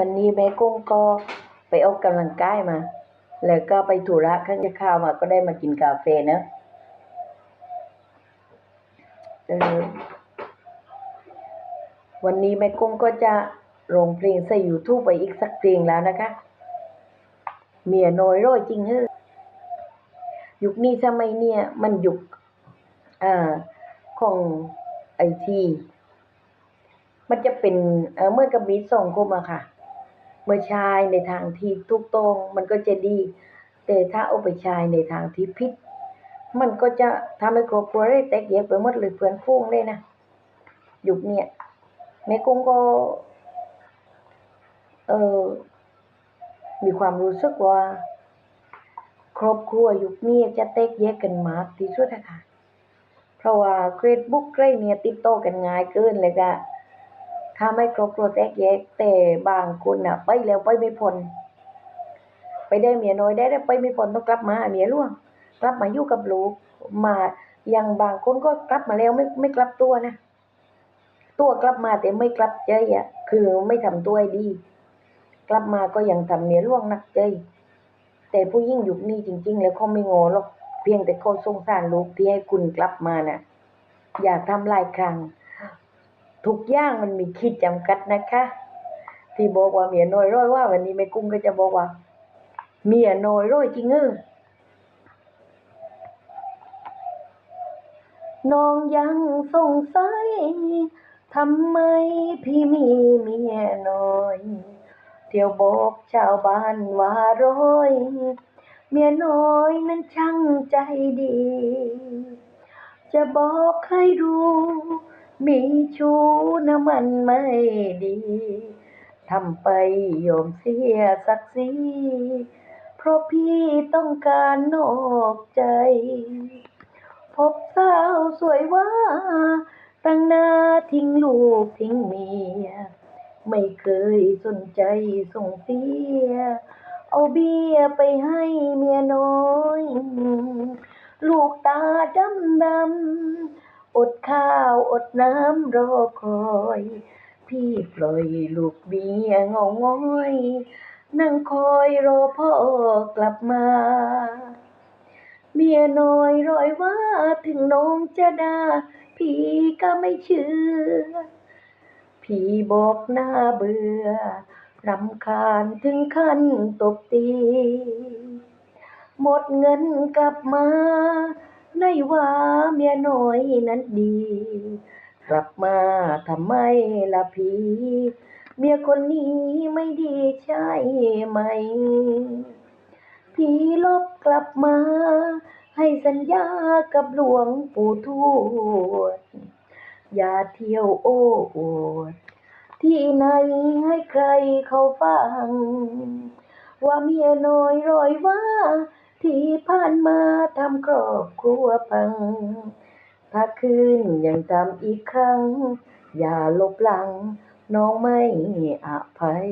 วันนี้แม่กุ้งก็ไปออกกำลังกายมา แล้วก็ไปธุระข้างจะข้าวมาก็ได้มากินกาแฟนะเออวันนี้แม่กุ้งก็จะลงเพลงใส่ยูทูบไปอีกสักเพลงแล้วนะคะ เมียน้อยร้อยจริงเฮ้อยุคนี้สมัยเนี่ยมันยุคอ่าของไอทีมันจะเป็นเออเมื่อกับมีสองคมอะค่ะ เมื่อชายในทางที่ถูกต้องมันก็จะดี แต่ถ้าเอาไปใชายในทางที่ผิด มันก็จะทำให้ครอบครัวได้แตกแยกไปหมดเลยเพื่อนฟุ้งเลยนะยุคเนี้ยแม่กุ้งก็เออมีความรู้สึกว่า ครอบครัวยุคนี้จะแตกแยกกันมากที่สุดอะค่ะเพราะว่าเฟซบุ๊กไรเนี่ยติดต่อกันง่ายเกินเลยก็ ถ้าไม่ครบครัวแตกแยก แต่บางคนอะ ไปแล้วไปไม่พ้นไปได้เมียน้อยได้แล้วไปไม่พ้นต้องกลับมาเมียล่วงกลับมาอยู่กับลูกมาอย่างบางคนก็กลับมาแล้วไม่ไม่กลับตัวนะตัวกลับมาแต่ไม่กลับใจอะ คือไม่ทำตัวให้ดี กลับมาก็ยังทำเมียล่วงนักใจ แต่ผู้ยิ่งยุคนี้จริง ๆ แล้วเขาไม่งอหรอกเพียงแต่เขาสงสารลูกที่ให้คุณกลับมาน่ะ อยากทำลายครั้ง ทุกอย่างมันมีขีดจำกัดนะคะ ที่บอกว่าเมียน้อยร้อยว่า วันนี้แม่กุ้งก็จะบอกว่า เมียน้อยร้อยจริงเออน้องยังสงสัยทำไมพี่มีเมียน้อย เที่ยวบอกชาวบ้านว่าร้อย เมียน้อยนั้นช่างใจดี จะบอกให้รู้ มีชู้นะมันไม่ดี ทำไปยอมเสียศักดิ์ศรีเพราะพี่ต้องการนอกใจ พบสาวสวยว่าตั้งหน้าทิ้งลูกทิ้งเมีย ไม่เคยสนใจส่งเสีย เอาเบี้ยไปให้เมียน้อย ลูกตาดำดำ อดข้าวอดน้ำรอคอย พี่ปล่อยลูกเมียเงาง้อย นั่งคอยรอพ่อกลับมา เมียน้อยร้อยว่าถึงน้องจะด่าพี่ก็ไม่เชื่อ พี่บอกหน้าเบื่อรำคาญถึงขั้นตบตี หมดเงินกลับมา ในว่าเมียน้อยนั้นดี กลับมาทำไมล่ะพี่ เมียคนนี้ไม่ดีใช่ไหม พี่ลบกลับมา ให้สัญญากับหลวงปู่ทวด อย่าเที่ยวโอ้อวดที่ไหนให้ใครเขาฟัง ว่าเมียน้อยร้อยว่า ที่ผ่านมาทำครอบครัวพัง ถ้าคืนยังทำอีกครั้ง อย่าลบหลัง น้องไม่อภัย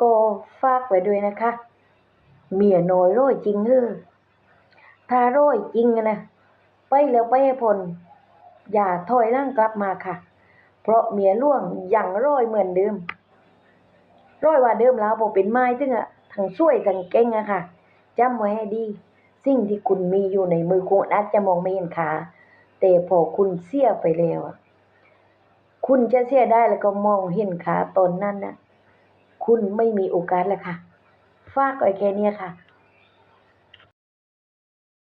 ก็ฝากไว้ด้วยนะคะ เมียน้อยร้อยจริงเออถ้าร้อยจริงนะไปแล้วไปให้พ้นอย่าถอยหล่างกลับมาค่ะ เพราะเมียล่วงยังร้อยเหมือนเดิม ร้อยว่าเดิมแล้วบอกเป็นไม้ซึ่งอะ ทั้งสวยทั้งเก่งอะค่ะจำไว้ให้ดี สิ่งที่คุณมีอยู่ในมือคุณอาจจะมองไม่เห็นค่าแต่พอคุณเสียไปแล้วคุณจะเสียได้แล้วก็มองเห็นค่าตอนนั้นนะคุณไม่มีโอกาสแล้วค่ะ ฝากไว้แค่นี้ค่ะ